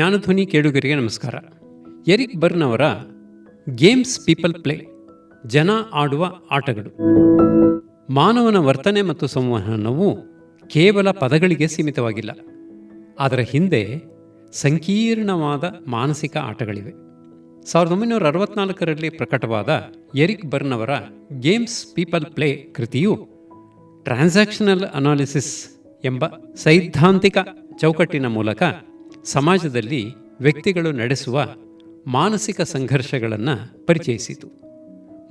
ಜ್ಞಾನಧ್ವನಿ ಕೇಳುಗರಿಗೆ ನಮಸ್ಕಾರ. Eric Berne ಅವರ ಗೇಮ್ಸ್ ಪೀಪಲ್ ಪ್ಲೇ, ಜನ ಆಡುವ ಆಟಗಳು. ಮಾನವನ ವರ್ತನೆ ಮತ್ತು ಸಂವಹನವು ಕೇವಲ ಪದಗಳಿಗೆ ಸೀಮಿತವಾಗಿಲ್ಲ. ಅದರ ಹಿಂದೆ ಸಂಕೀರ್ಣವಾದ ಮಾನಸಿಕ ಆಟಗಳಿವೆ. ಸಾವಿರದ ಒಂಬೈನೂರ ಅರವತ್ನಾಲ್ಕರಲ್ಲಿ ಪ್ರಕಟವಾದ ಎರಿಕ್ ಬರ್ನ್ ಅವರ ಗೇಮ್ಸ್ ಪೀಪಲ್ ಪ್ಲೇ ಕೃತಿಯು ಟ್ರಾನ್ಸಾಕ್ಷನಲ್ ಅನಾಲಿಸಿಸ್ ಎಂಬ ಸೈದ್ಧಾಂತಿಕ ಚೌಕಟ್ಟಿನ ಮೂಲಕ ಸಮಾಜದಲ್ಲಿ ವ್ಯಕ್ತಿಗಳು ನಡೆಸುವ ಮಾನಸಿಕ ಸಂಘರ್ಷಗಳನ್ನು ಪರಿಚಯಿಸಿತು.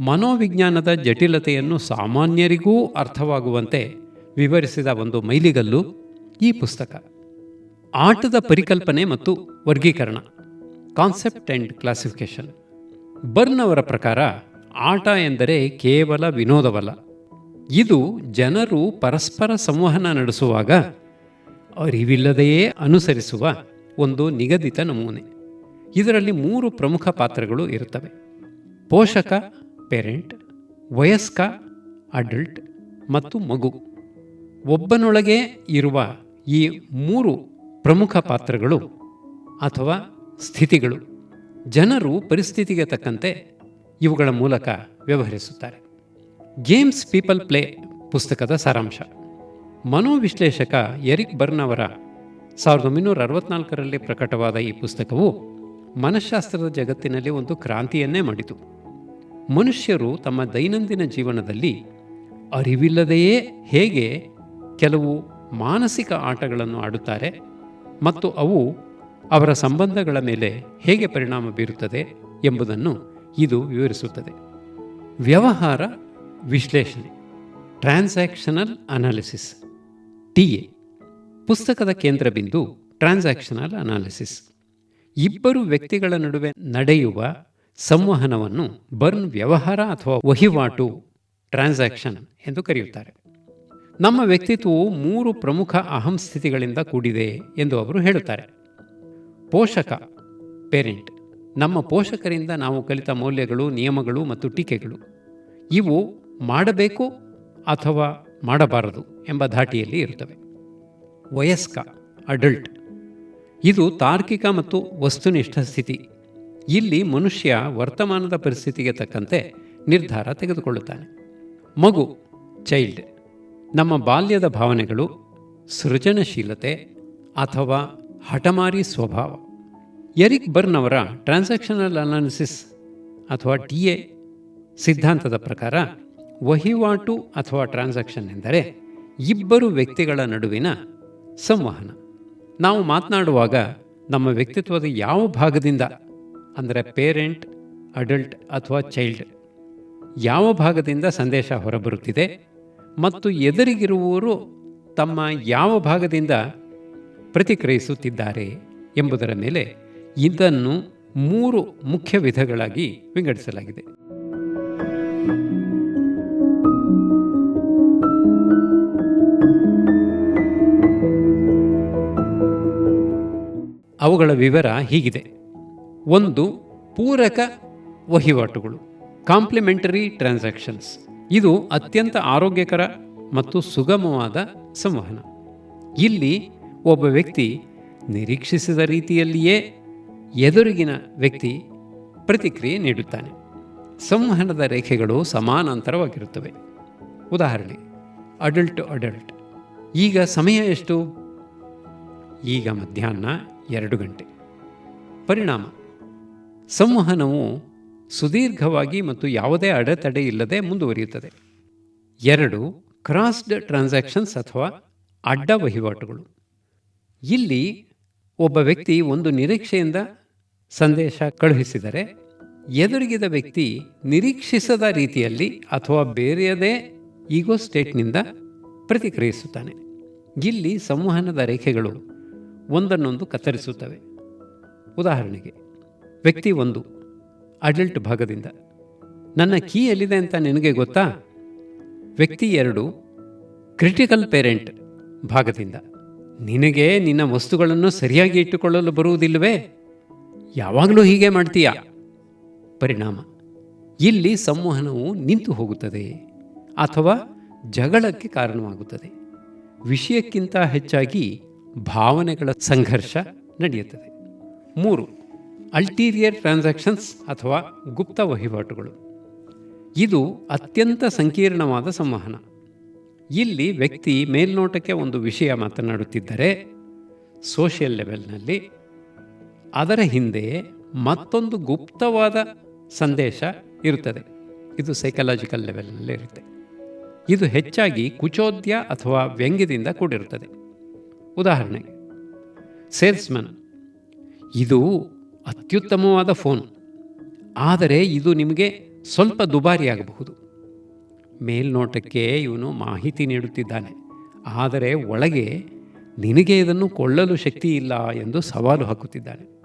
ಮನೋವಿಜ್ಞಾನದ ಜಟಿಲತೆಯನ್ನು ಸಾಮಾನ್ಯರಿಗೂ ಅರ್ಥವಾಗುವಂತೆ ವಿವರಿಸಿದ ಒಂದು ಮೈಲಿಗಲ್ಲು ಈ ಪುಸ್ತಕ. ಆಟದ ಪರಿಕಲ್ಪನೆ ಮತ್ತು ವರ್ಗೀಕರಣ ಕಾನ್ಸೆಪ್ಟ್ ಆ್ಯಂಡ್ ಕ್ಲಾಸಿಫಿಕೇಶನ್ ಬರ್ನ್ ಅವರ ಪ್ರಕಾರ ಆಟ ಎಂದರೆ ಕೇವಲ ವಿನೋದವಲ್ಲ. ಇದು ಜನರು ಪರಸ್ಪರ ಸಂವಹನ ನಡೆಸುವಾಗ ಅರಿವಿಲ್ಲದೆಯೇ ಅನುಸರಿಸುವ ಒಂದು ನಿಗದಿತ ನಮೂನೆ. ಇದರಲ್ಲಿ ಮೂರು ಪ್ರಮುಖ ಪಾತ್ರಗಳು ಇರುತ್ತವೆ. ಪೋಷಕ, ಪೇರೆಂಟ್, ವಯಸ್ಕ, ಅಡಲ್ಟ್ ಮತ್ತು ಮಗು. ಒಬ್ಬನೊಳಗೆ ಇರುವ ಈ ಮೂರು ಪ್ರಮುಖ ಪಾತ್ರಗಳು ಅಥವಾ ಸ್ಥಿತಿಗಳು ಜನರು ಪರಿಸ್ಥಿತಿಗೆ ತಕ್ಕಂತೆ ಇವುಗಳ ಮೂಲಕ ವ್ಯವಹರಿಸುತ್ತಾರೆ. ಗೇಮ್ಸ್ ಪೀಪಲ್ ಪ್ಲೇ ಪುಸ್ತಕದ ಸಾರಾಂಶ. ಮನೋವಿಶ್ಲೇಷಕ ಎರಿಕ್ ಬರ್ನ್ ಅವರ ಸಾವಿರದ ಒಂಬೈನೂರ ಅರವತ್ನಾಲ್ಕರಲ್ಲಿ ಪ್ರಕಟವಾದ ಈ ಪುಸ್ತಕವು ಮನಃಶಾಸ್ತ್ರದ ಜಗತ್ತಿನಲ್ಲಿ ಒಂದು ಕ್ರಾಂತಿಯನ್ನೇ ಮಾಡಿತು. ಮನುಷ್ಯರು ತಮ್ಮ ದೈನಂದಿನ ಜೀವನದಲ್ಲಿ ಅರಿವಿಲ್ಲದೆಯೇ ಹೇಗೆ ಕೆಲವು ಮಾನಸಿಕ ಆಟಗಳನ್ನು ಆಡುತ್ತಾರೆ ಮತ್ತು ಅವು ಅವರ ಸಂಬಂಧಗಳ ಮೇಲೆ ಹೇಗೆ ಪರಿಣಾಮ ಬೀರುತ್ತದೆ ಎಂಬುದನ್ನು ಇದು ವಿವರಿಸುತ್ತದೆ. ವ್ಯವಹಾರ ವಿಶ್ಲೇಷಣೆ, ಟ್ರಾನ್ಸಾಕ್ಷನಲ್ ಅನಾಲಿಸಿಸ್, ಟಿ ಎ. ಪುಸ್ತಕದ ಕೇಂದ್ರ ಬಿಂದು ಟ್ರಾನ್ಸಾಕ್ಷನಲ್ ಅನಾಲಿಸಿಸ್. ಇಬ್ಬರು ವ್ಯಕ್ತಿಗಳ ನಡುವೆ ನಡೆಯುವ ಸಂವಹನವನ್ನು ಬರ್ನ್ ವ್ಯವಹಾರ ಅಥವಾ ವಹಿವಾಟು ಟ್ರಾನ್ಸಾಕ್ಷನ್ ಎಂದು ಕರೆಯುತ್ತಾರೆ. ನಮ್ಮ ವ್ಯಕ್ತಿತ್ವವು ಮೂರು ಪ್ರಮುಖ ಅಹಂ ಸ್ಥಿತಿಗಳಿಂದ ಕೂಡಿದೆ ಎಂದು ಅವರು ಹೇಳುತ್ತಾರೆ. ಪೋಷಕ, ಪೇರೆಂಟ್. ನಮ್ಮ ಪೋಷಕರಿಂದ ನಾವು ಕಲಿತ ಮೌಲ್ಯಗಳು, ನಿಯಮಗಳು ಮತ್ತು ಟೀಕೆಗಳು. ಇವು ಮಾಡಬೇಕು ಅಥವಾ ಮಾಡಬಾರದು ಎಂಬ ಧಾಟಿಯಲ್ಲಿ ಇರುತ್ತವೆ. ವಯಸ್ಕ, ಅಡಲ್ಟ್. ಇದು ತಾರ್ಕಿಕ ಮತ್ತು ವಸ್ತುನಿಷ್ಠ ಸ್ಥಿತಿ. ಇಲ್ಲಿ ಮನುಷ್ಯ ವರ್ತಮಾನದ ಪರಿಸ್ಥಿತಿಗೆ ತಕ್ಕಂತೆ ನಿರ್ಧಾರ ತೆಗೆದುಕೊಳ್ಳುತ್ತಾನೆ. ಮಗು ಚೈಲ್ಡ್ ನಮ್ಮ ಬಾಲ್ಯದ ಭಾವನೆಗಳು ಸೃಜನಶೀಲತೆ ಅಥವಾ ಹಠಮಾರಿ ಸ್ವಭಾವ. ಎರಿಕ್ ಬರ್ನ್ ಅವರ ಟ್ರಾನ್ಸಾಕ್ಷನಲ್ ಅನಾಲಿಸಿಸ್ ಅಥವಾ ಟಿ ಎ ಸಿದ್ಧಾಂತದ ಪ್ರಕಾರ ವಹಿವಾಟು ಅಥವಾ ಟ್ರಾನ್ಸಾಕ್ಷನ್ ಎಂದರೆ ಇಬ್ಬರು ವ್ಯಕ್ತಿಗಳ ನಡುವಿನ ಸಂವಹನ. ನಾವು ಮಾತನಾಡುವಾಗ ನಮ್ಮ ವ್ಯಕ್ತಿತ್ವದ ಯಾವ ಭಾಗದಿಂದ, ಅಂದರೆ ಪೇರೆಂಟ್, ಅಡಲ್ಟ್ ಅಥವಾ ಚೈಲ್ಡ್, ಯಾವ ಭಾಗದಿಂದ ಸಂದೇಶ ಹೊರಬರುತ್ತಿದೆ ಮತ್ತು ಎದುರಿಗಿರುವವರು ತಮ್ಮ ಯಾವ ಭಾಗದಿಂದ ಪ್ರತಿಕ್ರಿಯಿಸುತ್ತಿದ್ದಾರೆ ಎಂಬುದರ ಮೇಲೆ ಇದನ್ನು ಮೂರು ಮುಖ್ಯ ವಿಧಗಳಾಗಿ ವಿಂಗಡಿಸಲಾಗಿದೆ. ಅವುಗಳ ವಿವರ ಹೀಗಿದೆ. ಒಂದು, ಪೂರಕ ವಹಿವಾಟುಗಳು, ಕಾಂಪ್ಲಿಮೆಂಟರಿ ಟ್ರಾನ್ಸಾಕ್ಷನ್ಸ್. ಇದು ಅತ್ಯಂತ ಆರೋಗ್ಯಕರ ಮತ್ತು ಸುಗಮವಾದ ಸಂವಹನ. ಇಲ್ಲಿ ಒಬ್ಬ ವ್ಯಕ್ತಿ ನಿರೀಕ್ಷಿಸಿದ ರೀತಿಯಲ್ಲಿಯೇ ಎದುರಿಗಿನ ವ್ಯಕ್ತಿ ಪ್ರತಿಕ್ರಿಯೆ ನೀಡುತ್ತಾನೆ. ಸಂವಹನದ ರೇಖೆಗಳು ಸಮಾನಾಂತರವಾಗಿರುತ್ತವೆ. ಉದಾಹರಣೆ ಅಡಲ್ಟ್ ಅಡಲ್ಟ್. ಈಗ ಸಮಯ ಎಷ್ಟು? ಈಗ ಮಧ್ಯಾಹ್ನ ಎರಡು ಗಂಟೆ. ಪರಿಣಾಮ. ಸಂವಹನವು ಸುದೀರ್ಘವಾಗಿ ಮತ್ತು ಯಾವುದೇ ಅಡೆತಡೆ ಇಲ್ಲದೆ ಮುಂದುವರಿಯುತ್ತದೆ. ಎರಡು ಕ್ರಾಸ್ಡ್ ಟ್ರಾನ್ಸಾಕ್ಷನ್ಸ್ ಅಥವಾ ಅಡ್ಡ ವಹಿವಾಟುಗಳು. ಇಲ್ಲಿ ಒಬ್ಬ ವ್ಯಕ್ತಿ ಒಂದು ನಿರೀಕ್ಷೆಯಿಂದ ಸಂದೇಶ ಕಳುಹಿಸಿದರೆ, ಎದುರಿಗಿದ ವ್ಯಕ್ತಿ ನಿರೀಕ್ಷಿಸದ ರೀತಿಯಲ್ಲಿ ಅಥವಾ ಬೇರೆಯದೇ ಈಗೋ ಸ್ಟೇಟ್ನಿಂದ ಪ್ರತಿಕ್ರಿಯಿಸುತ್ತಾನೆ. ಇಲ್ಲಿ ಸಂವಹನದ ರೇಖೆಗಳು ಒಂದನ್ನೊಂದು ಕತ್ತರಿಸುತ್ತವೆ. ಉದಾಹರಣೆಗೆ, ವ್ಯಕ್ತಿ ಒಂದು, ಅಡಲ್ಟ್ ಭಾಗದಿಂದ, ನನ್ನ ಕೀ ಎಲ್ಲಿದೆ ಅಂತ ನಿನಗೆ ಗೊತ್ತಾ? ವ್ಯಕ್ತಿ ಎರಡು, ಕ್ರಿಟಿಕಲ್ ಪೇರೆಂಟ್ ಭಾಗದಿಂದ, ನಿನಗೆ ನಿನ್ನ ವಸ್ತುಗಳನ್ನು ಸರಿಯಾಗಿ ಇಟ್ಟುಕೊಳ್ಳಲು ಬರುವುದಿಲ್ಲವೇ? ಯಾವಾಗಲೂ ಹೀಗೆ ಮಾಡ್ತೀಯಾ? ಪರಿಣಾಮ, ಇಲ್ಲಿ ಸಂವಹನವು ನಿಂತು ಹೋಗುತ್ತದೆ, ಅಥವಾ ಜಗಳಕ್ಕೆ ಕಾರಣವಾಗುತ್ತದೆ. ವಿಷಯಕ್ಕಿಂತ ಹೆಚ್ಚಾಗಿ ಭಾವನೆಗಳ ಸಂಘರ್ಷ ನಡೆಯುತ್ತದೆ. ಮೂರು ಅಲ್ಟೀರಿಯರ್ ಟ್ರಾನ್ಸಾಕ್ಷನ್ಸ್ ಅಥವಾ ಗುಪ್ತ ವಹಿವಾಟುಗಳು. ಇದು ಅತ್ಯಂತ ಸಂಕೀರ್ಣವಾದ ಸಂವಹನ. ಇಲ್ಲಿ ವ್ಯಕ್ತಿ ಮೇಲ್ನೋಟಕ್ಕೆ ಒಂದು ವಿಷಯ ಮಾತನಾಡುತ್ತಿದ್ದರೆ ಸೋಷಿಯಲ್ ಲೆವೆಲ್ನಲ್ಲಿ ಅದರ ಹಿಂದೆ ಮತ್ತೊಂದು ಗುಪ್ತವಾದ ಸಂದೇಶ ಇರುತ್ತದೆ. ಇದು ಸೈಕಲಾಜಿಕಲ್ ಲೆವೆಲ್ನಲ್ಲಿ ಇರುತ್ತೆ ಇದು ಹೆಚ್ಚಾಗಿ ಕುಚೋದ್ಯ ಅಥವಾ ವ್ಯಂಗ್ಯದಿಂದ ಕೂಡಿರುತ್ತದೆ. ಉದಾಹರಣೆಗೆ ಸೇಲ್ಸ್ಮನ್ ಇದು ಅತ್ಯುತ್ತಮವಾದ ಫೋನ್. ಆದರೆ ಇದು ನಿಮಗೆ ಸ್ವಲ್ಪ ದುಬಾರಿಯಾಗಬಹುದು ಮೇಲ್ನೋಟಕ್ಕೆ ಇವನು ಮಾಹಿತಿ ನೀಡುತ್ತಿದ್ದಾನೆ. ಆದರೆ ಒಳಗೆ ನಿನಗೆ ಇದನ್ನು ಕೊಳ್ಳಲು ಶಕ್ತಿ ಇಲ್ಲ ಎಂದು ಸವಾಲು ಹಾಕುತ್ತಿದ್ದಾನೆ.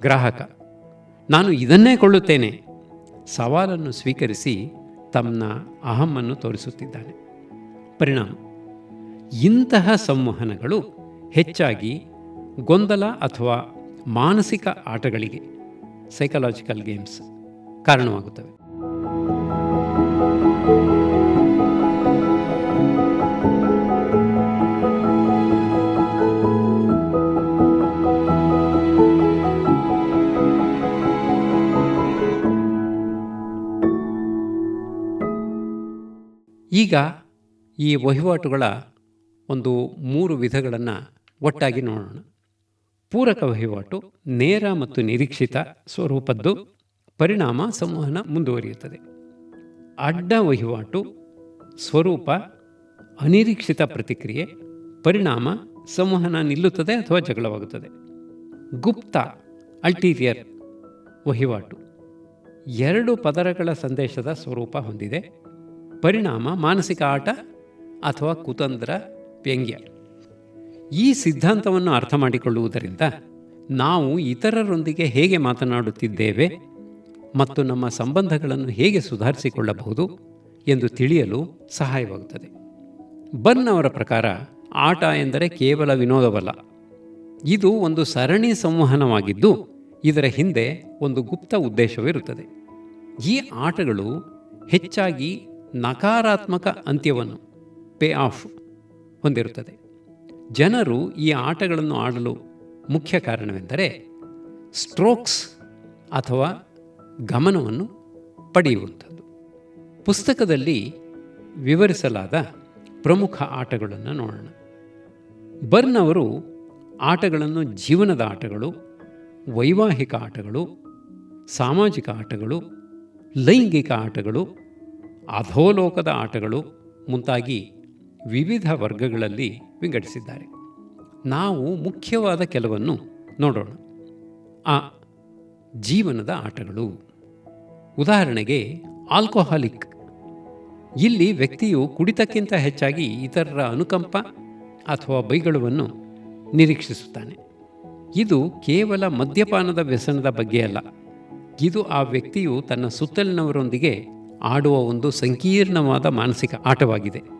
ಗ್ರಾಹಕ, ನಾನು ಇದನ್ನೇ ಕೊಳ್ಳುತ್ತೇನೆ. ಸವಾಲನ್ನು ಸ್ವೀಕರಿಸಿ ತಮ್ಮ ಅಹಮ್ಮನ್ನು ತೋರಿಸುತ್ತಿದ್ದಾನೆ. ಪರಿಣಾಮ ಇಂತಹ ಸಂವಹನಗಳು ಹೆಚ್ಚಾಗಿ ಗೊಂದಲ ಅಥವಾ ಮಾನಸಿಕ ಆಟಗಳಿಗೆ ಸೈಕಲಾಜಿಕಲ್ ಗೇಮ್ಸ್ ಕಾರಣವಾಗುತ್ತವೆ. ಈಗ ಈ ವಹಿವಾಟುಗಳ ಒಂದು ಮೂರು ವಿಧಗಳನ್ನು ಒಟ್ಟಾಗಿ ನೋಡೋಣ. ಪೂರಕ ವಹಿವಾಟು ನೇರ ಮತ್ತು ನಿರೀಕ್ಷಿತ ಸ್ವರೂಪದ್ದು ಪರಿಣಾಮ ಸಂವಹನ ಮುಂದುವರಿಯುತ್ತದೆ. ಅಡ್ಡ ವಹಿವಾಟು ಸ್ವರೂಪ ಅನಿರೀಕ್ಷಿತ ಪ್ರತಿಕ್ರಿಯೆ ಪರಿಣಾಮ ಸಂವಹನ ನಿಲ್ಲುತ್ತದೆ ಅಥವಾ ಜಗಳವಾಗುತ್ತದೆ. ಗುಪ್ತ ಅಲ್ಟೀರಿಯರ್ ವಹಿವಾಟು ಎರಡು ಪದರಗಳ ಸಂದೇಶದ ಸ್ವರೂಪ ಹೊಂದಿದೆ. ಪರಿಣಾಮ ಮಾನಸಿಕ ಆಟ ಅಥವಾ ಕುತಂತ್ರ ವ್ಯಂಗ್ಯ. ಈ ಸಿದ್ಧಾಂತವನ್ನು ಅರ್ಥ ಮಾಡಿಕೊಳ್ಳುವುದರಿಂದ ನಾವು ಇತರರೊಂದಿಗೆ ಹೇಗೆ ಮಾತನಾಡುತ್ತಿದ್ದೇವೆ ಮತ್ತು ನಮ್ಮ ಸಂಬಂಧಗಳನ್ನು ಹೇಗೆ ಸುಧಾರಿಸಿಕೊಳ್ಳಬಹುದು ಎಂದು ತಿಳಿಯಲು ಸಹಾಯವಾಗುತ್ತದೆ. ಬರ್ನ್ ಅವರ ಪ್ರಕಾರ ಆಟ ಎಂದರೆ ಕೇವಲ ವಿನೋದವಲ್ಲ. ಇದು ಒಂದು ಸರಣಿ ಸಂವಹನವಾಗಿದ್ದು ಇದರ ಹಿಂದೆ ಒಂದು ಗುಪ್ತ ಉದ್ದೇಶವಿರುತ್ತದೆ. ಈ ಆಟಗಳು ಹೆಚ್ಚಾಗಿ ನಕಾರಾತ್ಮಕ ಅಂತ್ಯವನ್ನು, ಪೇ ಆಫ್ ಹೊಂದಿರುತ್ತದೆ. ಜನರು ಈ ಆಟಗಳನ್ನು ಆಡಲು ಮುಖ್ಯ ಕಾರಣವೆಂದರೆ ಸ್ಟ್ರೋಕ್ಸ್ ಅಥವಾ ಗಮನವನ್ನು ಪಡೆಯುವಂಥದ್ದು. ಪುಸ್ತಕದಲ್ಲಿ ವಿವರಿಸಲಾದ ಪ್ರಮುಖ ಆಟಗಳನ್ನು ನೋಡೋಣ. ಬರ್ನ್ ಅವರು ಆಟಗಳನ್ನು ಜೀವನದ ಆಟಗಳು, ವೈವಾಹಿಕ ಆಟಗಳು, ಸಾಮಾಜಿಕ ಆಟಗಳು, ಲೈಂಗಿಕ ಆಟಗಳು, ಅಧೋಲೋಕದ ಆಟಗಳು ಮುಂತಾಗಿ ವಿವಿಧ ವರ್ಗಗಳಲ್ಲಿ ವಿಂಗಡಿಸಿದ್ದಾರೆ. ನಾವು ಮುಖ್ಯವಾದ ಕೆಲವನ್ನು ನೋಡೋಣ. ಆ ಜೀವನದ ಆಟಗಳು. ಉದಾಹರಣೆಗೆ, ಆಲ್ಕೋಹಾಲಿಕ್. ಇಲ್ಲಿ ವ್ಯಕ್ತಿಯು ಕುಡಿತಕ್ಕಿಂತ ಹೆಚ್ಚಾಗಿ ಇತರರ ಅನುಕಂಪ ಅಥವಾ ಬೈಗಳುವನ್ನು ನಿರೀಕ್ಷಿಸುತ್ತಾನೆ. ಇದು ಕೇವಲ ಮದ್ಯಪಾನದ ವ್ಯಸನದ ಬಗ್ಗೆ ಅಲ್ಲ. ಇದು ಆ ವ್ಯಕ್ತಿಯು ತನ್ನ ಸುತ್ತಲಿನವರೊಂದಿಗೆ ಆಡುವ ಒಂದು ಸಂಕೀರ್ಣವಾದ ಮಾನಸಿಕ ಆಟವಾಗಿದೆ.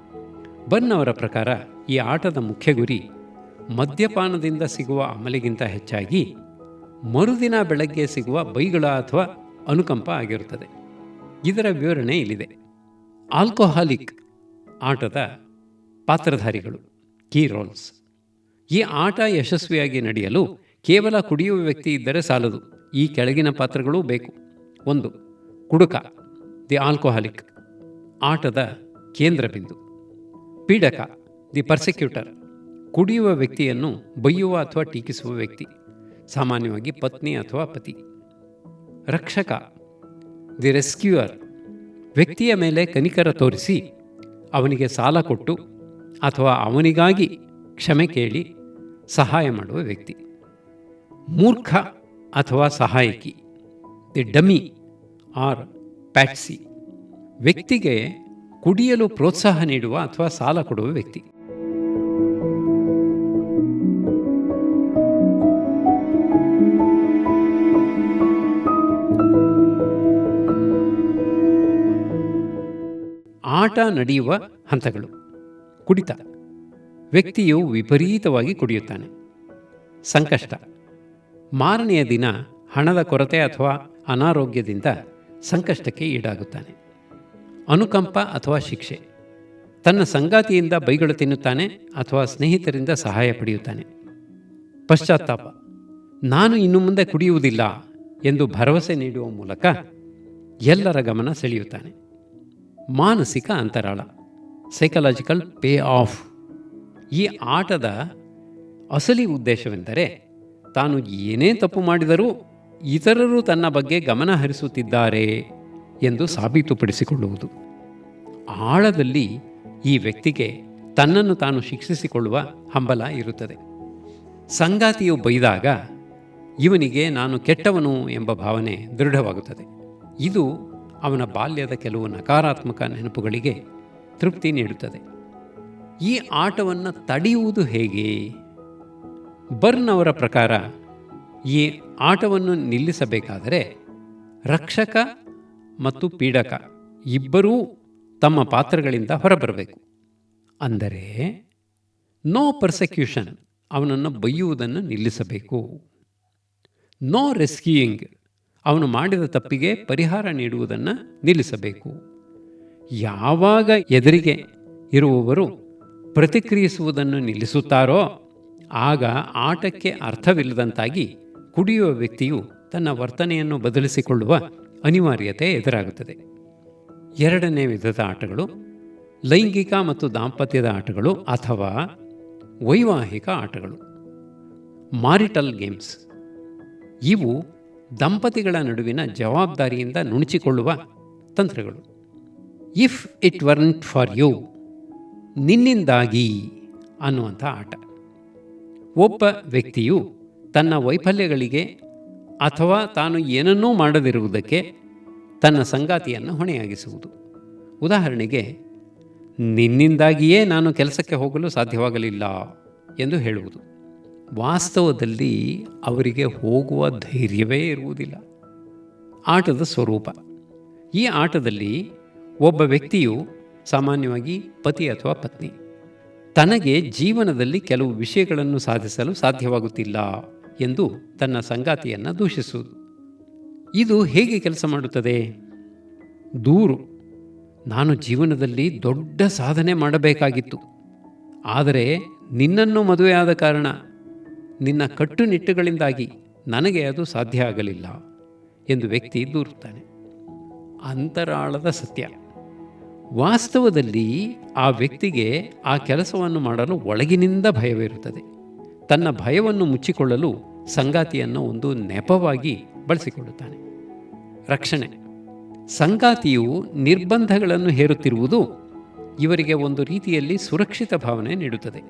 ಬನ್ ಅವರ ಪ್ರಕಾರ ಈ ಆಟದ ಮುಖ್ಯ ಗುರಿ ಮದ್ಯಪಾನದಿಂದ ಸಿಗುವ ಅಮಲಿಗಿಂತ ಹೆಚ್ಚಾಗಿ ಮರುದಿನ ಬೆಳಗ್ಗೆ ಸಿಗುವ ಬೈಗಳ ಅಥವಾ ಅನುಕಂಪ ಆಗಿರುತ್ತದೆ. ಇದರ ವಿವರಣೆ ಇಲ್ಲಿದೆ. ಆಲ್ಕೋಹಾಲಿಕ್ ಆಟದ ಪಾತ್ರಧಾರಿಗಳು, ಕೀ ರೋಲ್ಸ್. ಈ ಆಟ ಯಶಸ್ವಿಯಾಗಿ ನಡೆಯಲು ಕೇವಲ ಕುಡಿಯುವ ವ್ಯಕ್ತಿ ಇದ್ದರೆ ಸಾಲದು. ಈ ಕೆಳಗಿನ ಪಾತ್ರಗಳೂ ಬೇಕು. ಒಂದು, ಕುಡುಕ, ದಿ ಆಲ್ಕೋಹಾಲಿಕ್ ಆಟದ ಕೇಂದ್ರ ಬಿಂದು ಪೀಡಕ ದಿ ಪರ್ಸಿಕ್ಯೂಟರ್ ಕುಡಿಯುವ ವ್ಯಕ್ತಿಯನ್ನು ಬೈಯುವ ಅಥವಾ ಟೀಕಿಸುವ ವ್ಯಕ್ತಿ, ಸಾಮಾನ್ಯವಾಗಿ ಪತ್ನಿ ಅಥವಾ ಪತಿ. ರಕ್ಷಕ ದಿ ರೆಸ್ಕ್ಯೂಯರ್ ವ್ಯಕ್ತಿಯ ಮೇಲೆ ಕನಿಕರ ತೋರಿಸಿ ಅವನಿಗೆ ಸಾಲ ಕೊಟ್ಟು ಅಥವಾ ಅವನಿಗಾಗಿ ಕ್ಷಮೆ ಕೇಳಿ ಸಹಾಯ ಮಾಡುವ ವ್ಯಕ್ತಿ. ಮೂರ್ಖ ಅಥವಾ ಸಹಾಯಕಿ ದಿ ಡಮಿ ಆರ್ ಪ್ಯಾಟ್ಸಿ ವ್ಯಕ್ತಿಗೆ ಕುಡಿಯಲು ಪ್ರೋತ್ಸಾಹ ನೀಡುವ ಅಥವಾ ಸಾಲ ಕೊಡುವ ವ್ಯಕ್ತಿ. ಆಟ ನಡೆಯುವ ಹಂತಗಳು. ಕುಡಿತ. ವ್ಯಕ್ತಿಯು ವಿಪರೀತವಾಗಿ ಕುಡಿಯುತ್ತಾನೆ. ಸಂಕಷ್ಟ. ಮಾರನೆಯ ದಿನ ಹಣದ ಕೊರತೆ ಅಥವಾ ಅನಾರೋಗ್ಯದಿಂದ ಸಂಕಷ್ಟಕ್ಕೆ ಈಡಾಗುತ್ತಾನೆ. ಅನುಕಂಪ ಅಥವಾ ಶಿಕ್ಷೆ. ತನ್ನ ಸಂಗಾತಿಯಿಂದ ಬೈಗಳು ತಿನ್ನುತ್ತಾನೆ ಅಥವಾ ಸ್ನೇಹಿತರಿಂದ ಸಹಾಯ ಪಡೆಯುತ್ತಾನೆ. ಪಶ್ಚಾತ್ತಾಪ. ನಾನು ಇನ್ನು ಮುಂದೆ ಕುಡಿಯುವುದಿಲ್ಲ ಎಂದು ಭರವಸೆ ನೀಡುವ ಮೂಲಕ ಎಲ್ಲರ ಗಮನ ಸೆಳೆಯುತ್ತಾನೆ. ಮಾನಸಿಕ ಅಂತರಾಳ. ಸೈಕಲಾಜಿಕಲ್ ಪೇ ಆಫ್ ಈ ಆಟದ ಅಸಲಿ ಉದ್ದೇಶವೆಂದರೆ ತಾನು ಏನೇ ತಪ್ಪು ಮಾಡಿದರೂ ಇತರರು ತನ್ನ ಬಗ್ಗೆ ಗಮನ ಹರಿಸುತ್ತಿದ್ದಾರೆ. ಎಂದು ಸಾಬೀತುಪಡಿಸಿಕೊಳ್ಳುವುದು. ಆಳದಲ್ಲಿ ಈ ವ್ಯಕ್ತಿಗೆ ತನ್ನನ್ನು ತಾನು ಶಿಕ್ಷಿಸಿಕೊಳ್ಳುವ ಹಂಬಲ ಇರುತ್ತದೆ. ಸಂಗಾತಿಯು ಬೈದಾಗ, ಇವನಿಗೆ ನಾನು ಕೆಟ್ಟವನು ಎಂಬ ಭಾವನೆ ದೃಢವಾಗುತ್ತದೆ. ಇದು ಅವನ ಬಾಲ್ಯದ ಕೆಲವು ನಕಾರಾತ್ಮಕ ನೆನಪುಗಳಿಗೆ ತೃಪ್ತಿ ನೀಡುತ್ತದೆ. ಈ ಆಟವನ್ನು ತಡೆಯುವುದು ಹೇಗೆ? ಬರ್ನ್ ಅವರ ಪ್ರಕಾರ, ಈ ಆಟವನ್ನು ನಿಲ್ಲಿಸಬೇಕಾದರೆ ರಕ್ಷಕ ಮತ್ತು ಪೀಡಕ ಇಬ್ಬರೂ ತಮ್ಮ ಪಾತ್ರಗಳಿಂದ ಹೊರಬರಬೇಕು. ಅಂದರೆ, ನೋ ಪರ್ಸೆಕ್ಯೂಷನ್ ಅವನನ್ನು ಬೈಯುವುದನ್ನು ನಿಲ್ಲಿಸಬೇಕು. ನೋ ರೆಸ್ಕ್ಯೂಯಿಂಗ್ ಅವನು ಮಾಡಿದ ತಪ್ಪಿಗೆ ಪರಿಹಾರ ನೀಡುವುದನ್ನು ನಿಲ್ಲಿಸಬೇಕು. ಯಾವಾಗ ಎದುರಿಗೆ ಇರುವವರು ಪ್ರತಿಕ್ರಿಯಿಸುವುದನ್ನು ನಿಲ್ಲಿಸುತ್ತಾರೋ, ಆಗ ಆಟಕ್ಕೆ ಅರ್ಥವಿಲ್ಲದಂತಾಗಿ ಕುಡಿಯುವ ವ್ಯಕ್ತಿಯು ತನ್ನ ವರ್ತನೆಯನ್ನು ಬದಲಿಸಿಕೊಳ್ಳುವ ಅನಿವಾರ್ಯತೆ ಎದುರಾಗುತ್ತದೆ. ಎರಡನೇ ವಿಧದ ಆಟಗಳು ಲೈಂಗಿಕ ಮತ್ತು ದಾಂಪತ್ಯದ ಆಟಗಳು ಅಥವಾ ವೈವಾಹಿಕ ಆಟಗಳು. ಮಾರಿಟಲ್ ಗೇಮ್ಸ್ ಇವು ದಂಪತಿಗಳ ನಡುವಿನ ಜವಾಬ್ದಾರಿಯಿಂದ ನುಣುಚಿಕೊಳ್ಳುವ ತಂತ್ರಗಳು. If it weren't for you ನಿನ್ನಿಂದಾಗಿ ಅನ್ನುವಂಥ ಆಟ. ಒಬ್ಬ ವ್ಯಕ್ತಿಯು ತನ್ನ ವೈಫಲ್ಯಗಳಿಗೆ ಅಥವಾ ತಾನು ಏನನ್ನೂ ಮಾಡದಿರುವುದಕ್ಕೆ ತನ್ನ ಸಂಗಾತಿಯನ್ನು ಹೊಣೆಯಾಗಿಸುವುದು. ಉದಾಹರಣೆಗೆ, ನಿನ್ನಿಂದಾಗಿಯೇ ನಾನು ಕೆಲಸಕ್ಕೆ ಹೋಗಲು ಸಾಧ್ಯವಾಗಲಿಲ್ಲ ಎಂದು ಹೇಳುವುದು. ವಾಸ್ತವದಲ್ಲಿ ಅವರಿಗೆ ಹೋಗುವ ಧೈರ್ಯವೇ ಇರುವುದಿಲ್ಲ. ಆಟದ ಸ್ವರೂಪ. ಈ ಆಟದಲ್ಲಿ ಒಬ್ಬ ವ್ಯಕ್ತಿಯು ಸಾಮಾನ್ಯವಾಗಿ ಪತಿ ಅಥವಾ ಪತ್ನಿ. ತನಗೆ ಜೀವನದಲ್ಲಿ ಕೆಲವು ವಿಷಯಗಳನ್ನು ಸಾಧಿಸಲು ಸಾಧ್ಯವಾಗುತ್ತಿಲ್ಲ. ಎಂದು ತನ್ನ ಸಂಗಾತಿಯನ್ನು ದೂಷಿಸುವುದು. ಇದು ಹೇಗೆ ಕೆಲಸ ಮಾಡುತ್ತದೆ? ದೂರು. ನಾನು ಜೀವನದಲ್ಲಿ ದೊಡ್ಡ ಸಾಧನೆ ಮಾಡಬೇಕಾಗಿತ್ತು. ಆದರೆ ನಿನ್ನನ್ನು ಮದುವೆಯಾದ ಕಾರಣ ನಿನ್ನ ಕಟ್ಟುನಿಟ್ಟುಗಳಿಂದಾಗಿ ನನಗೆ ಅದು ಸಾಧ್ಯ ಆಗಲಿಲ್ಲ ಎಂದು ವ್ಯಕ್ತಿ ದೂರುತ್ತಾನೆ. ಅಂತರಾಳದ ಸತ್ಯ. ವಾಸ್ತವದಲ್ಲಿ ಆ ವ್ಯಕ್ತಿಗೆ ಆ ಕೆಲಸವನ್ನು ಮಾಡಲು ಒಳಗಿನಿಂದ ಭಯವಿರುತ್ತದೆ. ತನ್ನ ಭಯವನ್ನು ಮುಚ್ಚಿಕೊಳ್ಳಲು ಸಂಗಾತಿಯನ್ನು ಒಂದು ನೆಪವಾಗಿ ಬಳಸಿಕೊಳ್ಳುತ್ತಾನೆ. ರಕ್ಷಣೆ. ಸಂಗಾತಿಯು ನಿರ್ಬಂಧಗಳನ್ನು ಹೇರುತ್ತಿರುವುದು ಇವರಿಗೆ ಒಂದು ರೀತಿಯಲ್ಲಿ ಸುರಕ್ಷಿತ ಭಾವನೆ ನೀಡುತ್ತದೆ.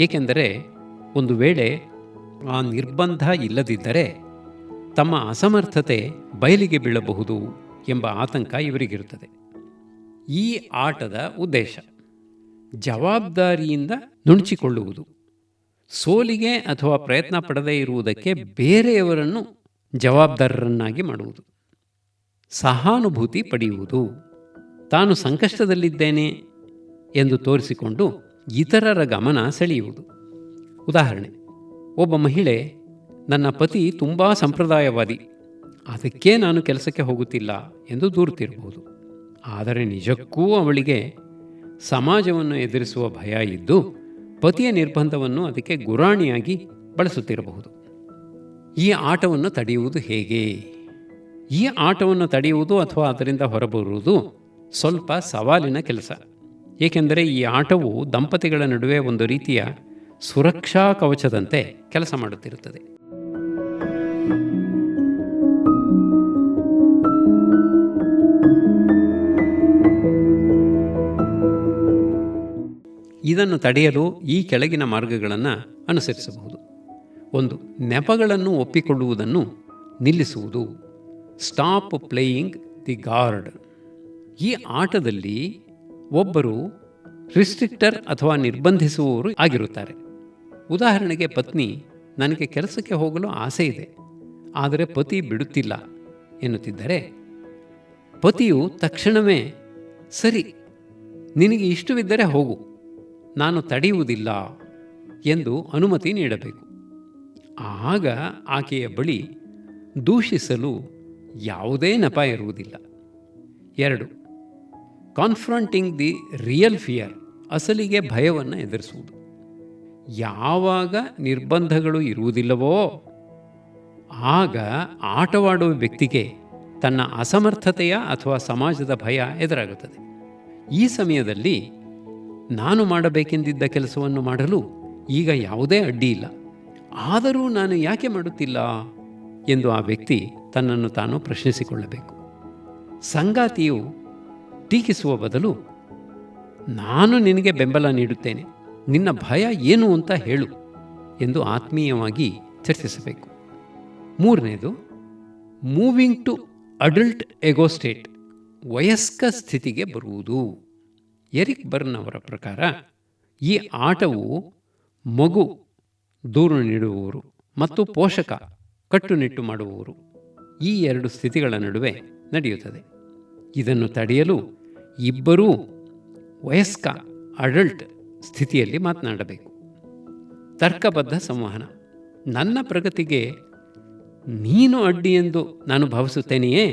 ಏಕೆಂದರೆ ಒಂದು ವೇಳೆ ಆ ನಿರ್ಬಂಧ ಇಲ್ಲದಿದ್ದರೆ ತಮ್ಮ ಅಸಮರ್ಥತೆ ಬಯಲಿಗೆ ಬೀಳಬಹುದು ಎಂಬ ಆತಂಕ ಇವರಿಗಿರುತ್ತದೆ. ಈ ಆಟದ ಉದ್ದೇಶ ಜವಾಬ್ದಾರಿಯಿಂದ ನುಣುಚಿಕೊಳ್ಳುವುದು. ಸೋಲಿಗೆ ಅಥವಾ ಪ್ರಯತ್ನ ಪಡದೇ ಇರುವುದಕ್ಕೆ ಬೇರೆಯವರನ್ನು ಜವಾಬ್ದಾರರನ್ನಾಗಿ ಮಾಡುವುದು. ಸಹಾನುಭೂತಿ ಪಡೆಯುವುದು. ತಾನು ಸಂಕಷ್ಟದಲ್ಲಿದ್ದೇನೆ ಎಂದು ತೋರಿಸಿಕೊಂಡು ಇತರರ ಗಮನ ಸೆಳೆಯುವುದು. ಉದಾಹರಣೆ, ಒಬ್ಬ ಮಹಿಳೆ, ನನ್ನ ಪತಿ ತುಂಬ ಸಂಪ್ರದಾಯವಾದಿ. ಅದಕ್ಕೆ ನಾನು ಕೆಲಸಕ್ಕೆ ಹೋಗುತ್ತಿಲ್ಲ ಎಂದು ದೂರುತ್ತಿರಬಹುದು. ಆದರೆ ನಿಜಕ್ಕೂ ಅವಳಿಗೆ ಸಮಾಜವನ್ನು ಎದುರಿಸುವ ಭಯ ಇದ್ದು ಪತಿಯ ನಿರ್ಬಂಧವನ್ನು ಅದಕ್ಕೆ ಗುರಾಣಿಯಾಗಿ ಬಳಸುತ್ತಿರಬಹುದು. ಈ ಆಟವನ್ನು ತಡೆಯುವುದು ಹೇಗೆ? ಈ ಆಟವನ್ನು ತಡೆಯುವುದು ಅಥವಾ ಅದರಿಂದ ಹೊರಬರುವುದು ಸ್ವಲ್ಪ ಸವಾಲಿನ ಕೆಲಸ. ಏಕೆಂದರೆ ಈ ಆಟವು ದಂಪತಿಗಳ ನಡುವೆ ಒಂದು ರೀತಿಯ ಸುರಕ್ಷಾ ಕವಚದಂತೆ ಕೆಲಸ ಮಾಡುತ್ತಿರುತ್ತದೆ. ಇದನ್ನು ತಡೆಯಲು ಈ ಕೆಳಗಿನ ಮಾರ್ಗಗಳನ್ನು ಅನುಸರಿಸಬಹುದು. ಒಂದು, ನೆಪಗಳನ್ನು ಒಪ್ಪಿಕೊಳ್ಳುವುದನ್ನು ನಿಲ್ಲಿಸುವುದು. ಸ್ಟಾಪ್ ಪ್ಲೇಯಿಂಗ್ ದಿ ಗಾರ್ಡ್ ಈ ಆಟದಲ್ಲಿ ಒಬ್ಬರು ರಿಸ್ಟ್ರಿಕ್ಟರ್ ಅಥವಾ ನಿರ್ಬಂಧಿಸುವವರು ಆಗಿರುತ್ತಾರೆ. ಉದಾಹರಣೆಗೆ ಪತ್ನಿ, ನನಗೆ ಕೆಲಸಕ್ಕೆ ಹೋಗಲು ಆಸೆ ಇದೆ, ಆದರೆ ಪತಿ ಬಿಡುತ್ತಿಲ್ಲ ಎನ್ನುತ್ತಿದ್ದರೆ, ಪತಿಯು ತಕ್ಷಣವೇ, ಸರಿ, ನಿನಗೆ ಇಷ್ಟವಿದ್ದರೆ ಹೋಗು ನಾನು ತಡೆಯುವುದಿಲ್ಲ ಎಂದು ಅನುಮತಿ ನೀಡಬೇಕು. ಆಗ ಆಕೆಯ ಬಳಿ ದೂಷಿಸಲು ಯಾವುದೇ ನೆಪ ಇರುವುದಿಲ್ಲ. ಎರಡು ಕಾನ್ಫ್ರಂಟಿಂಗ್ ದಿ ರಿಯಲ್ ಫಿಯರ್ ಅಸಲಿಗೆ ಭಯವನ್ನು ಎದುರಿಸುವುದು. ಯಾವಾಗ ನಿರ್ಬಂಧಗಳು ಇರುವುದಿಲ್ಲವೋ, ಆಗ ಆಟವಾಡುವ ವ್ಯಕ್ತಿಗೆ ತನ್ನ ಅಸಮರ್ಥತೆಯ ಅಥವಾ ಸಮಾಜದ ಭಯ ಎದುರಾಗುತ್ತದೆ. ಈ ಸಮಯದಲ್ಲಿ ನಾನು ಮಾಡಬೇಕೆಂದಿದ್ದ ಕೆಲಸವನ್ನು ಮಾಡಲು ಈಗ ಯಾವುದೇ ಅಡ್ಡಿ ಇಲ್ಲ. ಆದರೂ ನಾನು ಯಾಕೆ ಮಾಡುತ್ತಿಲ್ಲ? ಎಂದು ಆ ವ್ಯಕ್ತಿ ತನ್ನನ್ನು ತಾನು ಪ್ರಶ್ನಿಸಿಕೊಳ್ಳಬೇಕು. ಸಂಗಾತಿಯು ಟೀಕಿಸುವ ಬದಲು, ನಾನು ನಿನಗೆ ಬೆಂಬಲ ನೀಡುತ್ತೇನೆ, ನಿನ್ನ ಭಯ ಏನು ಅಂತ ಹೇಳು ಎಂದು ಆತ್ಮೀಯವಾಗಿ ಚರ್ಚಿಸಬೇಕು. ಮೂರನೇದು, ಮೂವಿಂಗ್ ಟು ಅಡಲ್ಟ್ ಎಗೋಸ್ಟೇಟ್ ವಯಸ್ಕ ಸ್ಥಿತಿಗೆ ಬರುವುದು. ಎರಿಕ್ ಬರ್ನ್ ಅವರ ಪ್ರಕಾರ, ಈ ಆಟವು ಮಗು ದೂರು ನೀಡುವವರು ಮತ್ತು ಪೋಷಕ ಕಟ್ಟುನಿಟ್ಟು ಮಾಡುವವರು. ಈ ಎರಡು ಸ್ಥಿತಿಗಳ ನಡುವೆ ನಡೆಯುತ್ತದೆ. ಇದನ್ನು ತಡೆಯಲು ಇಬ್ಬರೂ ವಯಸ್ಕ ಅಡಲ್ಟ್ ಸ್ಥಿತಿಯಲ್ಲಿ ಮಾತನಾಡಬೇಕು. ತರ್ಕಬದ್ಧ ಸಂವಹನ. ನನ್ನ ಪ್ರಗತಿಗೆ ನೀನು ಅಡ್ಡಿ ಎಂದು ನಾನು ಭಾವಿಸುತ್ತೇನೆಯೇ?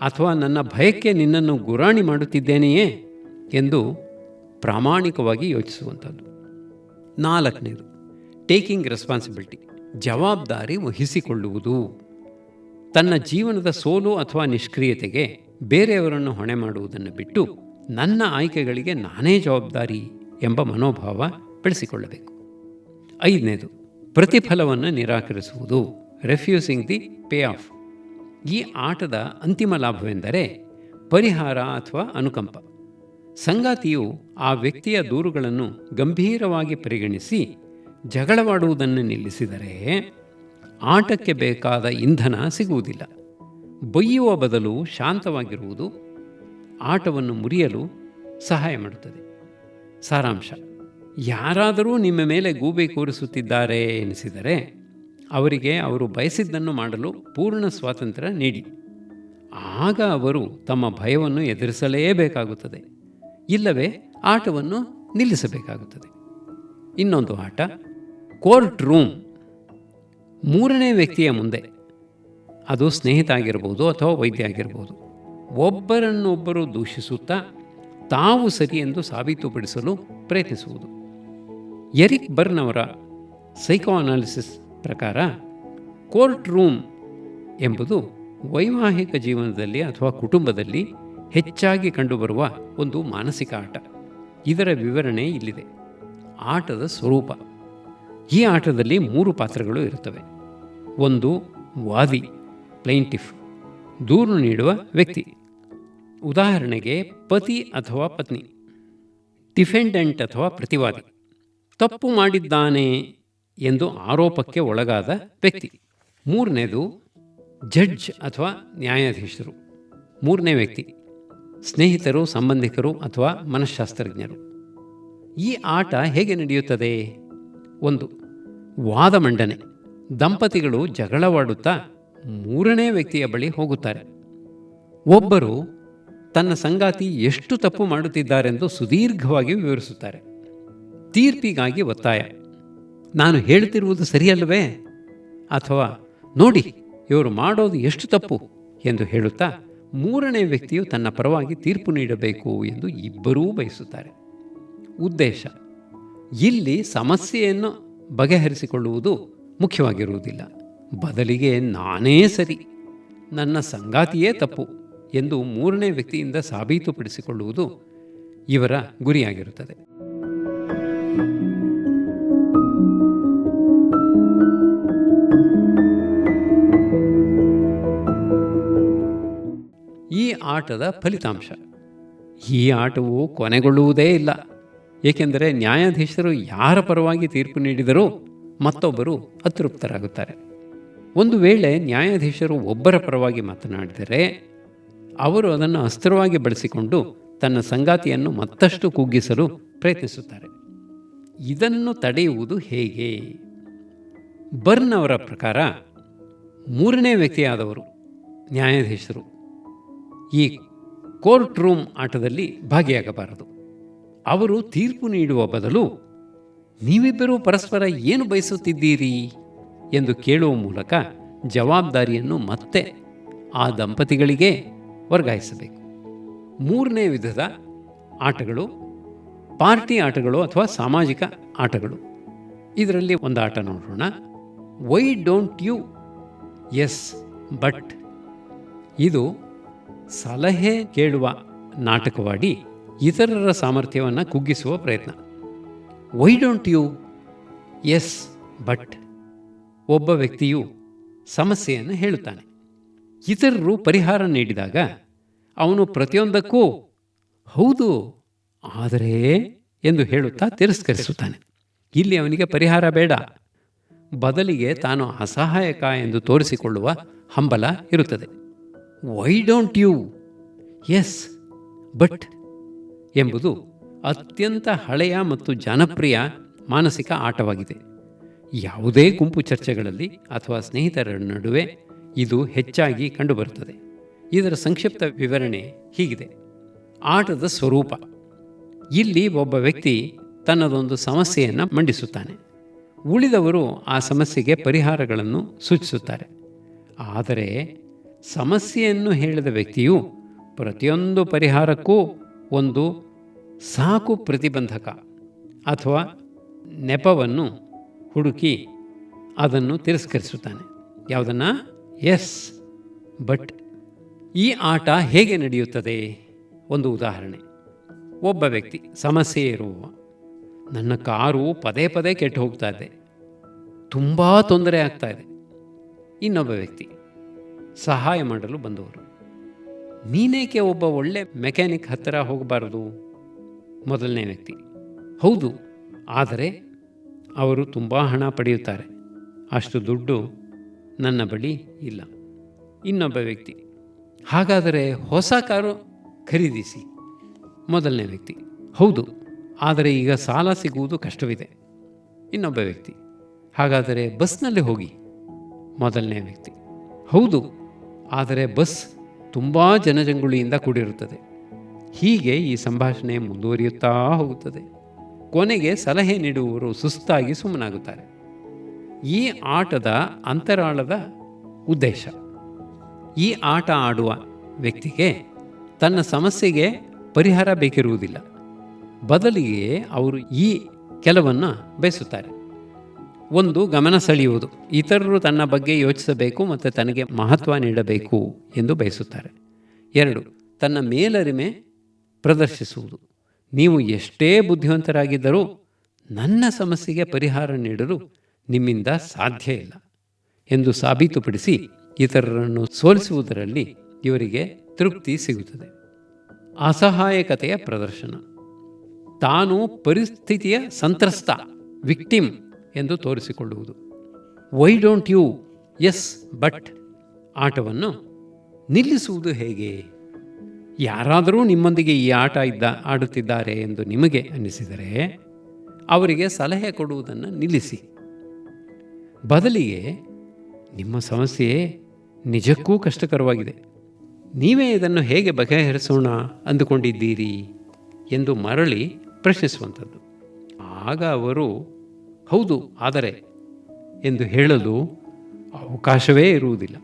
ಅಥವಾ ನನ್ನ ಭಯಕ್ಕೆ ನಿನ್ನನ್ನು ಗುರಾಣಿ ಮಾಡುತ್ತಿದ್ದೇನೆಯೇ? ಎಂದು ಪ್ರಾಮಾಣಿಕವಾಗಿ ಯೋಚಿಸುವಂಥದ್ದು. ನಾಲ್ಕನೇದು ಟೇಕಿಂಗ್ ರೆಸ್ಪಾನ್ಸಿಬಿಲಿಟಿ ಜವಾಬ್ದಾರಿ ವಹಿಸಿಕೊಳ್ಳುವುದು. ತನ್ನ ಜೀವನದ ಸೋಲು ಅಥವಾ ನಿಷ್ಕ್ರಿಯತೆಗೆ ಬೇರೆಯವರನ್ನು ಹೊಣೆ ಮಾಡುವುದನ್ನು ಬಿಟ್ಟು ನನ್ನ ಆಯ್ಕೆಗಳಿಗೆ ನಾನೇ ಜವಾಬ್ದಾರಿ ಎಂಬ ಮನೋಭಾವ ಬೆಳೆಸಿಕೊಳ್ಳಬೇಕು. ಐದನೇದು, ಪ್ರತಿಫಲವನ್ನು ನಿರಾಕರಿಸುವುದು ರೆಫ್ಯೂಸಿಂಗ್ ದಿ ಪೇ ಆಫ್ ಈ ಆಟದ ಅಂತಿಮ ಲಾಭವೆಂದರೆ ಪರಿಹಾರ ಅಥವಾ ಅನುಕಂಪ. ಸಂಗಾತಿಯು ಆ ವ್ಯಕ್ತಿಯ ದೂರುಗಳನ್ನು ಗಂಭೀರವಾಗಿ ಪರಿಗಣಿಸಿ ಜಗಳವಾಡುವುದನ್ನು ನಿಲ್ಲಿಸಿದರೆ ಆಟಕ್ಕೆ ಬೇಕಾದ ಇಂಧನ ಸಿಗುವುದಿಲ್ಲ. ಬೈಯುವ ಬದಲು ಶಾಂತವಾಗಿರುವುದು ಆಟವನ್ನು ಮುರಿಯಲು ಸಹಾಯ ಮಾಡುತ್ತದೆ. ಸಾರಾಂಶ, ಯಾರಾದರೂ ನಿಮ್ಮ ಮೇಲೆ ಗೂಬೆ ಕೂರಿಸುತ್ತಿದ್ದಾರೆ ಎನಿಸಿದರೆ ಅವರಿಗೆ ಅವರು ಬಯಸಿದ್ದನ್ನು ಮಾಡಲು ಪೂರ್ಣ ಸ್ವಾತಂತ್ರ್ಯ ನೀಡಿ. ಆಗ ಅವರು ತಮ್ಮ ಭಯವನ್ನು ಎದುರಿಸಲೇಬೇಕಾಗುತ್ತದೆ. ಇಲ್ಲವೇ ಆಟವನ್ನು ನಿಲ್ಲಿಸಬೇಕಾಗುತ್ತದೆ. ಇನ್ನೊಂದು ಆಟ, ಕೋರ್ಟ್ ರೂಮ್. ಮೂರನೇ ವ್ಯಕ್ತಿಯ ಮುಂದೆ. ಅದು ಸ್ನೇಹಿತ ಆಗಿರ್ಬೋದು ಅಥವಾ ವೈದ್ಯ ಆಗಿರ್ಬೋದು ಒಬ್ಬರನ್ನೊಬ್ಬರು ದೂಷಿಸುತ್ತಾ ತಾವು ಸರಿ ಎಂದು ಸಾಬೀತುಪಡಿಸಲು ಪ್ರಯತ್ನಿಸುವುದು. ಎರಿಕ್ ಬರ್ನ್ ಅವರ ಸೈಕೋ ಅನಾಲಿಸಿಸ್ ಪ್ರಕಾರ, ಕೋರ್ಟ್ ರೂಮ್ ಎಂಬುದು ವೈವಾಹಿಕ ಜೀವನದಲ್ಲಿ ಅಥವಾ ಕುಟುಂಬದಲ್ಲಿ ಹೆಚ್ಚಾಗಿ ಕಂಡುಬರುವ ಒಂದು ಮಾನಸಿಕ ಆಟ. ಇದರ ವಿವರಣೆ ಇಲ್ಲಿದೆ. ಆಟದ ಸ್ವರೂಪ. ಈ ಆಟದಲ್ಲಿ ಮೂರು ಪಾತ್ರಗಳು ಇರುತ್ತವೆ. ಒಂದು, ವಾದಿ ಪ್ಲೈಂಟಿಫ್ ದೂರು ನೀಡುವ ವ್ಯಕ್ತಿ. ಉದಾಹರಣೆಗೆ, ಪತಿ ಅಥವಾ ಪತ್ನಿ. ಡಿಫೆಂಡೆಂಟ್ ಅಥವಾ ಪ್ರತಿವಾದಿ. ತಪ್ಪು ಮಾಡಿದ್ದಾನೆ ಎಂದು ಆರೋಪಕ್ಕೆ ಒಳಗಾದ ವ್ಯಕ್ತಿ. ಮೂರನೇದು, ಜಡ್ಜ್ ಅಥವಾ ನ್ಯಾಯಾಧೀಶರು. ಮೂರನೇ ವ್ಯಕ್ತಿ. ಸ್ನೇಹಿತರು, ಸಂಬಂಧಿಕರು ಅಥವಾ ಮನಃಶಾಸ್ತ್ರಜ್ಞರು ಈ ಆಟ ಹೇಗೆ ನಡೆಯುತ್ತದೆ? ಒಂದು, ವಾದ ಮಂಡನೆ. ದಂಪತಿಗಳು ಜಗಳವಾಡುತ್ತಾ ಮೂರನೇ ವ್ಯಕ್ತಿಯ ಬಳಿ ಹೋಗುತ್ತಾರೆ. ಒಬ್ಬರು ತನ್ನ ಸಂಗಾತಿ ಎಷ್ಟು ತಪ್ಪು ಮಾಡುತ್ತಿದ್ದಾರೆಂದು ಸುದೀರ್ಘವಾಗಿ ವಿವರಿಸುತ್ತಾರೆ. ತೀರ್ಪಿಗಾಗಿ ಒತ್ತಾಯ. ನಾನು ಹೇಳ್ತಿರುವುದು ಸರಿಯಲ್ಲವೇ? ಅಥವಾ ನೋಡಿ, ಇವರು ಮಾಡೋದು ಎಷ್ಟು ತಪ್ಪು? ಎಂದು ಹೇಳುತ್ತಾ ಮೂರನೇ ವ್ಯಕ್ತಿಯು ತನ್ನ ಪರವಾಗಿ ತೀರ್ಪು ನೀಡಬೇಕು ಎಂದು ಇಬ್ಬರೂ ಬಯಸುತ್ತಾರೆ. ಉದ್ದೇಶ, ಇಲ್ಲಿ ಸಮಸ್ಯೆಯನ್ನು ಬಗೆಹರಿಸಿಕೊಳ್ಳುವುದು ಮುಖ್ಯವಾಗಿರುವುದಿಲ್ಲ. ಬದಲಿಗೆ ನಾನೇ ಸರಿ, ನನ್ನ ಸಂಗಾತಿಯೇ ತಪ್ಪು ಎಂದು ಮೂರನೇ ವ್ಯಕ್ತಿಯಿಂದ ಸಾಬೀತುಪಡಿಸಿಕೊಳ್ಳುವುದು ಇವರ ಗುರಿಯಾಗಿರುತ್ತದೆ. ಈ ಆಟದ ಫಲಿತಾಂಶ. ಈ ಆಟವು ಕೊನೆಗೊಳ್ಳುವುದೇ ಇಲ್ಲ. ಏಕೆಂದರೆ ನ್ಯಾಯಾಧೀಶರು ಯಾರ ಪರವಾಗಿ ತೀರ್ಪು ನೀಡಿದರೂ ಮತ್ತೊಬ್ಬರು ಅತೃಪ್ತರಾಗುತ್ತಾರೆ. ಒಂದು ವೇಳೆ ನ್ಯಾಯಾಧೀಶರು ಒಬ್ಬರ ಪರವಾಗಿ ಮಾತನಾಡಿದರೆ, ಅವರು ಅದನ್ನು ಅಸ್ತ್ರವಾಗಿ ಬಳಸಿಕೊಂಡು ತನ್ನ ಸಂಗಾತಿಯನ್ನು ಮತ್ತಷ್ಟು ಕುಗ್ಗಿಸಲು ಪ್ರಯತ್ನಿಸುತ್ತಾರೆ. ಇದನ್ನು ತಡೆಯುವುದು ಹೇಗೆ? ಬರ್ನ್ ಅವರ ಪ್ರಕಾರ, ಮೂರನೇ ವ್ಯಕ್ತಿಯಾದವರು ನ್ಯಾಯಾಧೀಶರು. ಈ ಕೋರ್ಟ್ ರೂಮ್ ಆಟದಲ್ಲಿ ಭಾಗಿಯಾಗಬಾರದು. ಅವರು ತೀರ್ಪು ನೀಡುವ ಬದಲು ನೀವಿಬ್ಬರೂ ಪರಸ್ಪರ ಏನು ಬಯಸುತ್ತಿದ್ದೀರಿ ಎಂದು ಕೇಳುವ ಮೂಲಕ ಜವಾಬ್ದಾರಿಯನ್ನು ಮತ್ತೆ ಆ ದಂಪತಿಗಳಿಗೆ ವರ್ಗಾಯಿಸಬೇಕು. ಮೂರನೇ ವಿಧದ ಆಟಗಳು ಪಾರ್ಟಿ ಆಟಗಳು ಅಥವಾ ಸಾಮಾಜಿಕ ಆಟಗಳು. ಇದರಲ್ಲಿ ಒಂದು ಆಟ ನೋಡೋಣ. Why don't you yes but ಇದು ಸಲಹೆ ಕೇಳುವ ನಾಟಕವಾಡಿ ಇತರರ ಸಾಮರ್ಥ್ಯವನ್ನು ಕುಗ್ಗಿಸುವ ಪ್ರಯತ್ನ. Why don't you yes but ಒಬ್ಬ ವ್ಯಕ್ತಿಯು ಸಮಸ್ಯೆಯನ್ನು ಹೇಳುತ್ತಾನೆ. ಇತರರು ಪರಿಹಾರ ನೀಡಿದಾಗ ಅವನು ಪ್ರತಿಯೊಂದಕ್ಕೂ ಹೌದು, ಆದರೆ ಎಂದು ಹೇಳುತ್ತಾ ತಿರಸ್ಕರಿಸುತ್ತಾನೆ. ಇಲ್ಲಿ ಅವನಿಗೆ ಪರಿಹಾರ ಬೇಡ. ಬದಲಿಗೆ ತಾನು ಅಸಹಾಯಕ ಎಂದು ತೋರಿಸಿಕೊಳ್ಳುವ ಹಂಬಲ ಇರುತ್ತದೆ. Why don't you yes but ಎಂಬುದು ಅತ್ಯಂತ ಹಳೆಯ ಮತ್ತು ಜನಪ್ರಿಯ ಮಾನಸಿಕ ಆಟವಾಗಿದೆ. ಯಾವುದೇ ಗುಂಪು ಚರ್ಚೆಗಳಲ್ಲಿ ಅಥವಾ ಸ್ನೇಹಿತರ ನಡುವೆ ಇದು ಹೆಚ್ಚಾಗಿ ಕಂಡುಬರುತ್ತದೆ. ಇದರ ಸಂಕ್ಷಿಪ್ತ ವಿವರಣೆ ಹೀಗಿದೆ. ಆಟದ ಸ್ವರೂಪ. ಇಲ್ಲಿ ಒಬ್ಬ ವ್ಯಕ್ತಿ ತನ್ನದೊಂದು ಸಮಸ್ಯೆಯನ್ನು ಮಂಡಿಸುತ್ತಾನೆ. ಉಳಿದವರು ಆ ಸಮಸ್ಯೆಗೆ ಪರಿಹಾರಗಳನ್ನು ಸೂಚಿಸುತ್ತಾರೆ. ಆದರೆ ಸಮಸ್ಯೆಯನ್ನು ಹೇಳಿದ ವ್ಯಕ್ತಿಯು ಪ್ರತಿಯೊಂದು ಪರಿಹಾರಕ್ಕೂ ಒಂದು ಸಾಕು ಪ್ರತಿಬಂಧಕ ಅಥವಾ ನೆಪವನ್ನು ಹುಡುಕಿ ಅದನ್ನು ತಿರಸ್ಕರಿಸುತ್ತಾನೆ. ಯಾವುದನ್ನು? ಎಸ್ ಬಟ್ ಈ ಆಟ ಹೇಗೆ ನಡೆಯುತ್ತದೆ? ಒಂದು ಉದಾಹರಣೆ. ಒಬ್ಬ ವ್ಯಕ್ತಿ, ಸಮಸ್ಯೆ ಇರುವ ನನ್ನ ಕಾರು ಪದೇ ಪದೇ ಕೆಟ್ಟು ಹೋಗ್ತಾ ಇದೆ. ತುಂಬ ತೊಂದರೆ ಆಗ್ತಾ ಇದೆ. ಇನ್ನೊಬ್ಬ ವ್ಯಕ್ತಿ ಸಹಾಯ ಮಾಡಲು ಬಂದವರು. ನೀನೇಕೆ ಒಬ್ಬ ಒಳ್ಳೆ ಮೆಕ್ಯಾನಿಕ್ ಹತ್ತಿರ ಹೋಗಬಾರದು? ಮೊದಲನೇ ವ್ಯಕ್ತಿ. ಹೌದು, ಆದರೆ ಅವರು ತುಂಬ ಹಣ ಪಡೆಯುತ್ತಾರೆ. ಅಷ್ಟು ದುಡ್ಡು ನನ್ನ ಬಳಿ ಇಲ್ಲ. ಇನ್ನೊಬ್ಬ ವ್ಯಕ್ತಿ. ಹಾಗಾದರೆ ಹೊಸ ಕಾರು ಖರೀದಿಸಿ. ಮೊದಲನೇ ವ್ಯಕ್ತಿ. ಹೌದು, ಆದರೆ ಈಗ ಸಾಲ ಸಿಗುವುದು ಕಷ್ಟವಿದೆ. ಇನ್ನೊಬ್ಬ ವ್ಯಕ್ತಿ. ಹಾಗಾದರೆ ಬಸ್ನಲ್ಲಿ ಹೋಗಿ. ಮೊದಲನೇ ವ್ಯಕ್ತಿ. ಹೌದು ಆದರೆ ಬಸ್ ತುಂಬ ಜನಜಂಗುಳಿಯಿಂದ ಕೂಡಿರುತ್ತದೆ. ಹೀಗೆ ಈ ಸಂಭಾಷಣೆ ಮುಂದುವರಿಯುತ್ತಾ ಹೋಗುತ್ತದೆ. ಕೊನೆಗೆ ಸಲಹೆ ನೀಡುವವರು ಸುಸ್ತಾಗಿ ಸುಮ್ಮನಾಗುತ್ತಾರೆ. ಈ ಆಟದ ಅಂತರಾಳದ ಉದ್ದೇಶ. ಈ ಆಟ ಆಡುವ ವ್ಯಕ್ತಿಗೆ ತನ್ನ ಸಮಸ್ಯೆಗೆ ಪರಿಹಾರ ಬೇಕಿರುವುದಿಲ್ಲ. ಬದಲಿಗೆ ಅವರು ಈ ಕೆಲವನ್ನು ಬಯಸುತ್ತಾರೆ. ಒಂದು ಗಮನ ಸೆಳೆಯುವುದು. ಇತರರು ತನ್ನ ಬಗ್ಗೆ ಯೋಚಿಸಬೇಕು ಮತ್ತು ತನಗೆ ಮಹತ್ವ ನೀಡಬೇಕು ಎಂದು ಬಯಸುತ್ತಾರೆ. ಎರಡು, ತನ್ನ ಮೇಲರಿಮೆ ಪ್ರದರ್ಶಿಸುವುದು. ನೀವು ಎಷ್ಟೇ ಬುದ್ಧಿವಂತರಾಗಿದ್ದರೂ ನನ್ನ ಸಮಸ್ಯೆಗೆ ಪರಿಹಾರ ನೀಡಲು ನಿಮ್ಮಿಂದ ಸಾಧ್ಯ ಇಲ್ಲ ಎಂದು ಸಾಬೀತುಪಡಿಸಿ ಇತರರನ್ನು ಸೋಲಿಸುವುದರಲ್ಲಿ ಇವರಿಗೆ ತೃಪ್ತಿ ಸಿಗುತ್ತದೆ. ಅಸಹಾಯಕತೆಯ ಪ್ರದರ್ಶನ. ತಾನು ಪರಿಸ್ಥಿತಿಯ ಸಂತ್ರಸ್ತ, ವಿಕ್ಟಿಮ್ ಎಂದು ತೋರಿಸಿಕೊಳ್ಳುವುದು. Why don't you yes but ಆಟವನ್ನು ನಿಲ್ಲಿಸುವುದು ಹೇಗೆ? ಯಾರಾದರೂ ನಿಮ್ಮೊಂದಿಗೆ ಈ ಆಟ ಇದ್ದ, ಆಡುತ್ತಿದ್ದಾರೆ ಎಂದು ನಿಮಗೆ ಅನ್ನಿಸಿದರೆ ಅವರಿಗೆ ಸಲಹೆ ಕೊಡುವುದನ್ನು ನಿಲ್ಲಿಸಿ. ಬದಲಿಗೆ ನಿಮ್ಮ ಸಮಸ್ಯೆ ನಿಜಕ್ಕೂ ಕಷ್ಟಕರವಾಗಿದೆ. ನೀವೇ ಇದನ್ನು ಹೇಗೆ ಬಗೆಹರಿಸೋಣ ಅಂದುಕೊಂಡಿದ್ದೀರಿ ಎಂದು ಮರಳಿ ಪ್ರಶ್ನಿಸುವಂಥದ್ದು. ಆಗ ಅವರು ಹೌದು ಆದರೆ ಎಂದು ಹೇಳಲು ಅವಕಾಶವೇ ಇರುವುದಿಲ್ಲ.